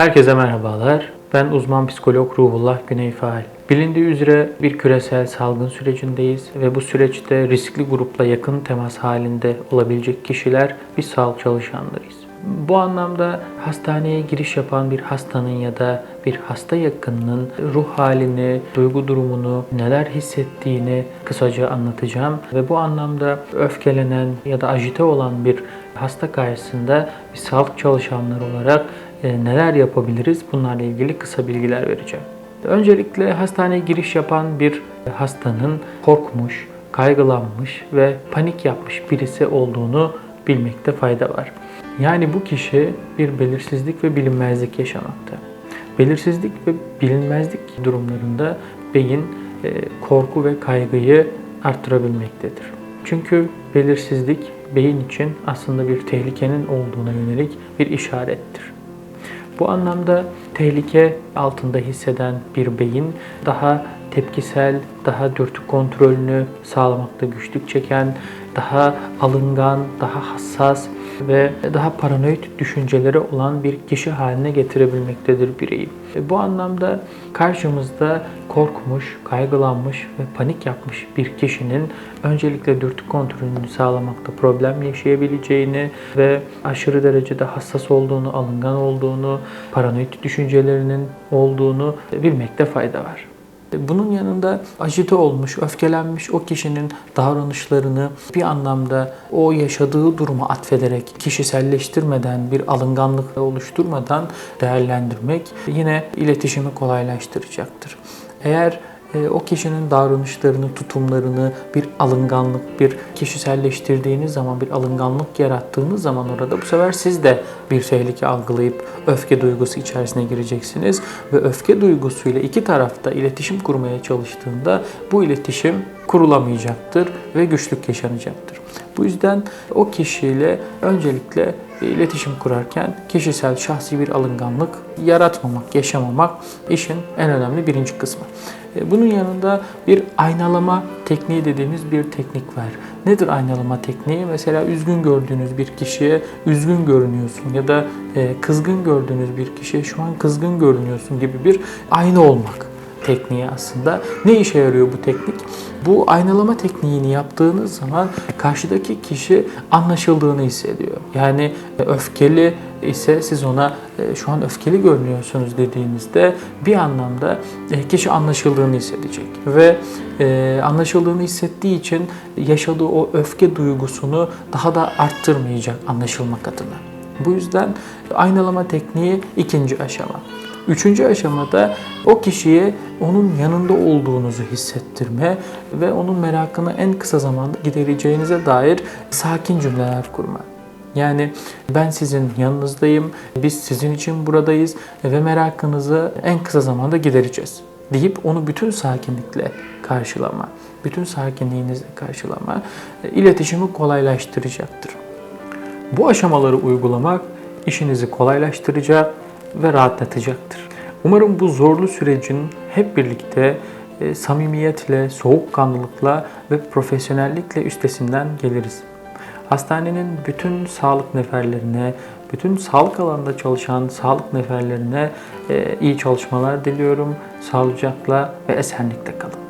Herkese merhabalar. Ben uzman psikolog Ruhullah Güney Faal. Bilindiği üzere bir küresel salgın sürecindeyiz ve bu süreçte riskli grupla yakın temas halinde olabilecek kişiler biz sağlık çalışanlarıyız. Bu anlamda hastaneye giriş yapan bir hastanın ya da bir hasta yakınının ruh halini, duygu durumunu, neler hissettiğini kısaca anlatacağım. Ve bu anlamda öfkelenen ya da ajite olan bir hasta karşısında bir sağlık çalışanları olarak neler yapabiliriz bunlarla ilgili kısa bilgiler vereceğim. Öncelikle hastaneye giriş yapan bir hastanın korkmuş, kaygılanmış ve panik yapmış birisi olduğunu bilmekte fayda var. Yani bu kişi bir belirsizlik ve bilinmezlik yaşamakta. Belirsizlik ve bilinmezlik durumlarında beyin e, korku ve kaygıyı arttırabilmektedir. Çünkü belirsizlik beyin için aslında bir tehlikenin olduğuna yönelik bir işarettir. Bu anlamda tehlike altında hisseden bir beyin daha tepkisel, daha dürtü kontrolünü sağlamakta güçlük çeken, daha alıngan, daha hassas ve daha paranoid düşünceleri olan bir kişi haline getirebilmektedir bireyi. Bu anlamda karşımızda korkmuş, kaygılanmış ve panik yapmış bir kişinin öncelikle dürtü kontrolünü sağlamakta problem yaşayabileceğini ve aşırı derecede hassas olduğunu, alıngan olduğunu, paranoid düşüncelerinin olduğunu bilmekte fayda var. Bunun yanında ajite olmuş, öfkelenmiş o kişinin davranışlarını bir anlamda o yaşadığı duruma atfederek, kişiselleştirmeden, bir alınganlık oluşturmadan değerlendirmek yine iletişimi kolaylaştıracaktır. Eğer e, o kişinin davranışlarını, tutumlarını bir alınganlık, bir kişiselleştirdiğiniz zaman, bir alınganlık yarattığınız zaman orada bu sefer siz de bir tehlike algılayıp öfke duygusu içerisine gireceksiniz ve öfke duygusuyla iki tarafta iletişim kurmaya çalıştığında bu iletişim kurulamayacaktır ve güçlük yaşanacaktır. Bu yüzden o kişiyle öncelikle iletişim kurarken kişisel şahsi bir alınganlık yaratmamak, yaşamamak işin en önemli birinci kısmı. E, Bunun yanında bir aynalama tekniği dediğimiz bir teknik var. Nedir aynalama tekniği? Mesela üzgün gördüğünüz bir kişiye üzgün görünüyorsun ya da e, kızgın gördüğünüz bir kişiye şu an kızgın görünüyorsun gibi bir ayna olmak tekniği aslında. Ne işe yarıyor bu teknik? Bu aynalama tekniğini yaptığınız zaman karşıdaki kişi anlaşıldığını hissediyor. Yani e, öfkeli ise siz ona e, şu an öfkeli görünüyorsunuz dediğinizde bir anlamda e, kişi anlaşıldığını hissedecek ve anlaşıldığını hissettiği için yaşadığı o öfke duygusunu daha da arttırmayacak anlaşılmak adına. Bu yüzden aynalama tekniği ikinci aşama. Üçüncü aşamada o kişiye onun yanında olduğunuzu hissettirme ve onun merakını en kısa zamanda gidereceğinize dair sakin cümleler kurma. Yani ben sizin yanınızdayım, biz sizin için buradayız ve merakınızı en kısa zamanda gidereceğiz deyip onu bütün sakinlikle karşılama, bütün sakinliğinizle karşılama e, iletişimi kolaylaştıracaktır. Bu aşamaları uygulamak işinizi kolaylaştıracak ve rahatlatacaktır. Umarım bu zorlu sürecin hep birlikte e, samimiyetle, soğukkanlılıkla ve profesyonellikle üstesinden geliriz. Hastanenin bütün sağlık neferlerine, bütün sağlık alanında çalışan sağlık neferlerine e, iyi çalışmalar diliyorum. Sağlıcakla ve esenlikle kalın.